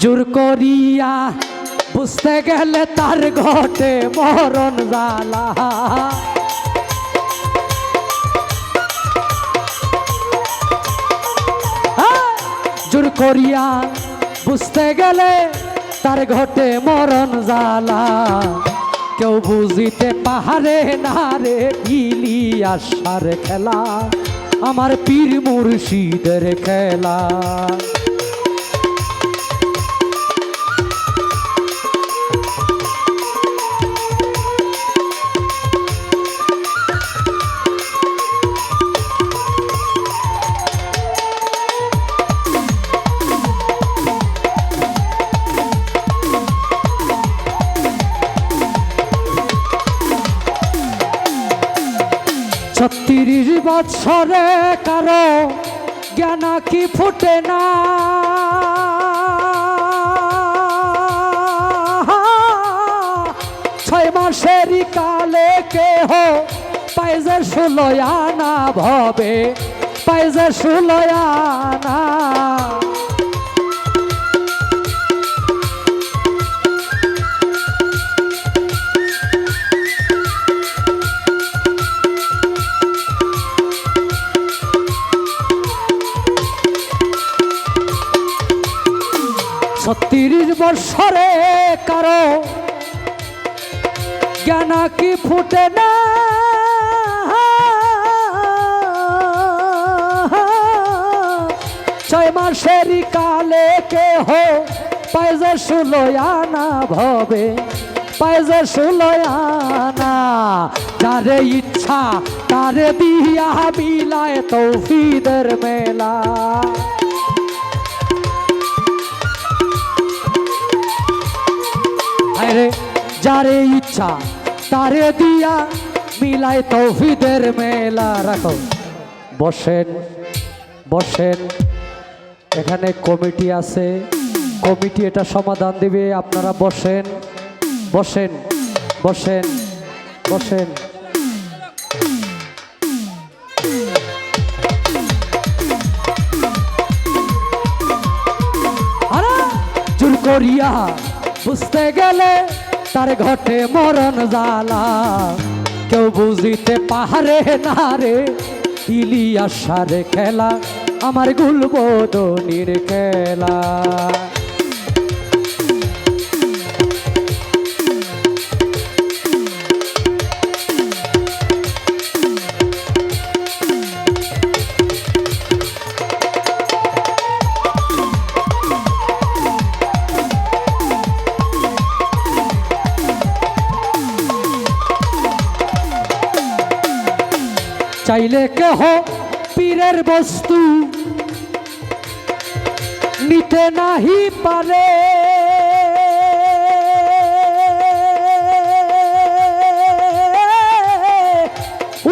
জোর করিয়া বুঝতে গেলে তার ঘটে মরণ জ্বালা। হ্যাঁ, জোর করিয়া বুঝতে গেলে তার ঘটে মরণ জ্বালা। কেউ বুঝিতে পাহাড়ে না রে ইলিয়াসার খেলা আমার পীর মুর্শিদের খেলা। ছত্রিশ বৎসরে কারও জ্ঞান কি ফুটে না? ছয় মাসেরই কালে কেহ পাইজে ষোলয়ানা ভবে পাইজে ষোলয়ানা ছত্রিশ বৎসরে কারও জ্ঞান কি ফুটে না? ছয় মাসেরই কালে কেহ পাইজে সুলয়ানা ভবে পাইজে সুলয়ানা যারে ইচ্ছা, তারে দিয়া বিলায় তৌফিদের মেলা। যারে ইচ্ছা, তারে দিয়া মিলাই তৌফিদের মেলা রাখো। বসেন বসেন। এখানে কমিটি আছে। কমিটি এটা সমাধান দেবে, আপনারা বসেন। বসেন বসেন বসেন। করিয়া, বুঝতে গেলে তার ঘটে মরণ জালা কেউ বুঝিতে পাহাড়ে না রে ইলিয়াসারে খেলা আমার গুলবোদনির খেলা। চাইলে কেহ পীরের বস্তু নিতে নাহি পারে।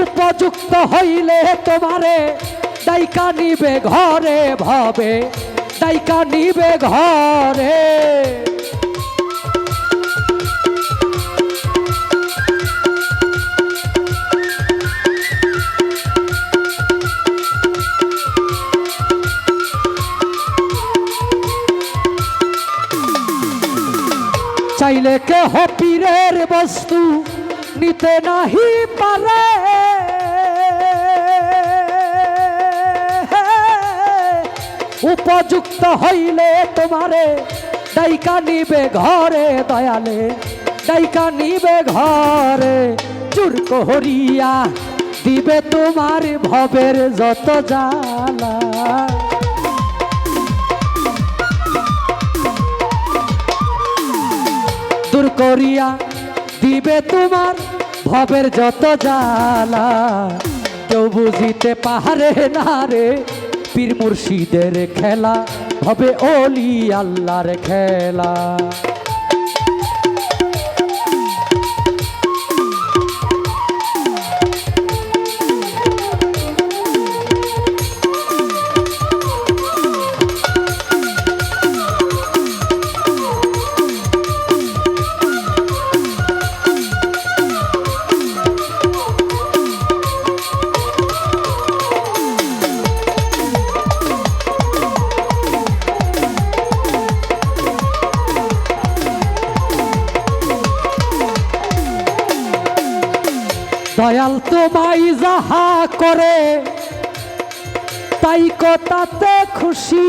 উপযুক্ত হইলে তোমারে, দায়িকা নিবে ঘরে ভাবে, দায়িকা নিবে ঘরে। চাইলে কেহ পীরের বস্তু নিতে নাহি পারে। উপযুক্ত হইলে তোমারে দায়িকা নিবে ঘরে দয়ালে দায়িকা নিবে ঘরে চুর করিয়া দিবে তোমার ভবের যত জ্বালা। দূর করিয়া দিবে তোমার ভবের যত জালা কেউ বুঝিতে পাহাড়ে না রে, পীর মুর্শিদের খেলা হবে অলি আল্লাহর খেলা। তাই কথাতে খুশি।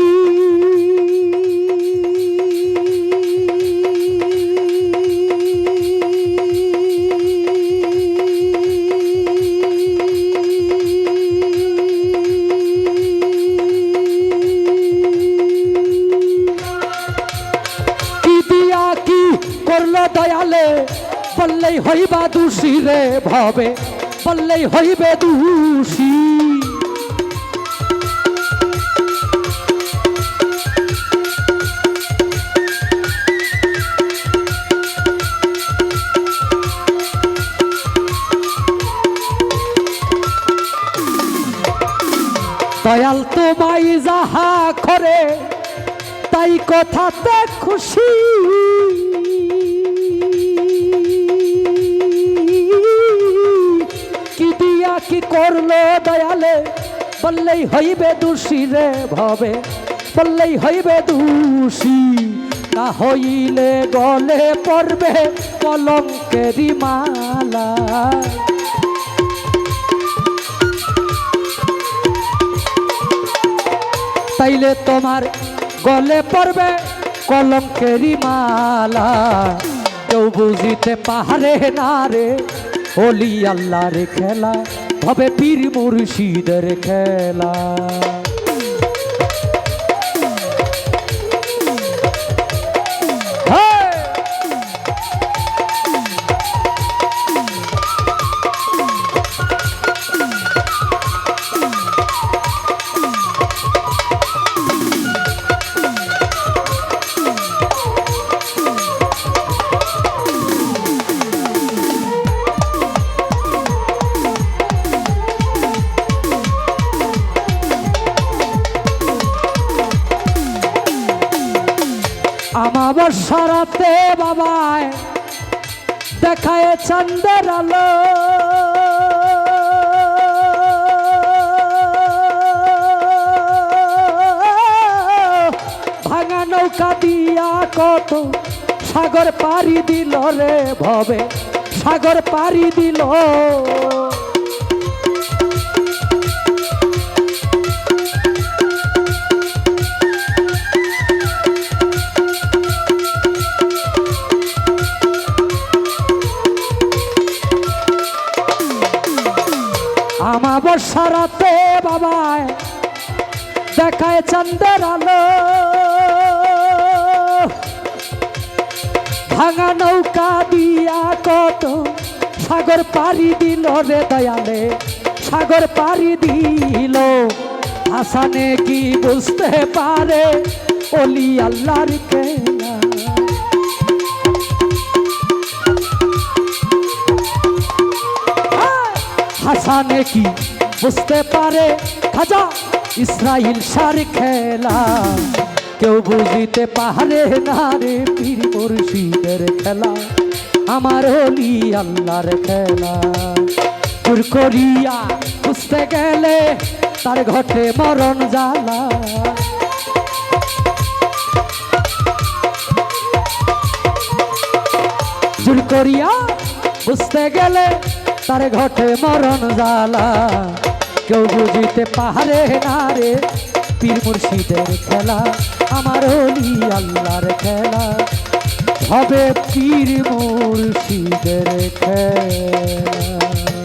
দয়ালে? বললেই হইবা দোষী রে ভবে। বললেই হইবে দোষী। কথাতে খুশি। কি দিয়া কি করল দয়ালে? বললেই হইবে দোষী রে ভবে। বললেই হইবে দোষী, না হইলে গলে পড়বে কলঙ্কেরি মালা। তাইলে তোমার গলে পড়বে কলঙ্কেরি মালা। কেউ বুঝিতে পাহারে না রে হলি আল্লাহর খেলা হবে পীর মুর্শিদের খেলা। আমার সারাতে বাবায়, দেখায় চন্দের আলো। ভাঙা নৌকা দিয়া কত সাগর পাড়ি দিল রে ভবে, সাগর পাড়ি দিল। সারাতে বাবায় দেখায় চন্দের আলো। ভাঙা নৌকা দিয়া কত সাগর পাড়ি দিল রে দয়ালে, সাগর পাড়ি দিল। হাসানে কি বুঝতে পারে অলি আল্লাহর কেনা? হাসানে কি বুঝতে পারে খাজা ইসরাইল সার খেলা। কেউ বুঝিতে পারে না রে পীর মুর্শিদের খেলা। আমার হলি আল্লাহর খেলা। চুর করিয়া গেলে তার ঘটে মরণ জ্বালা। জুর করিয়া বুঝতে গেলে তার ঘটে মরণ জালা কেউ বুঝিতে পারে না রে পীর মুর্শিদের খেলা। আমার হলি আল্লাহর খেলা। হবে পীর মুর্শিদের খেলা।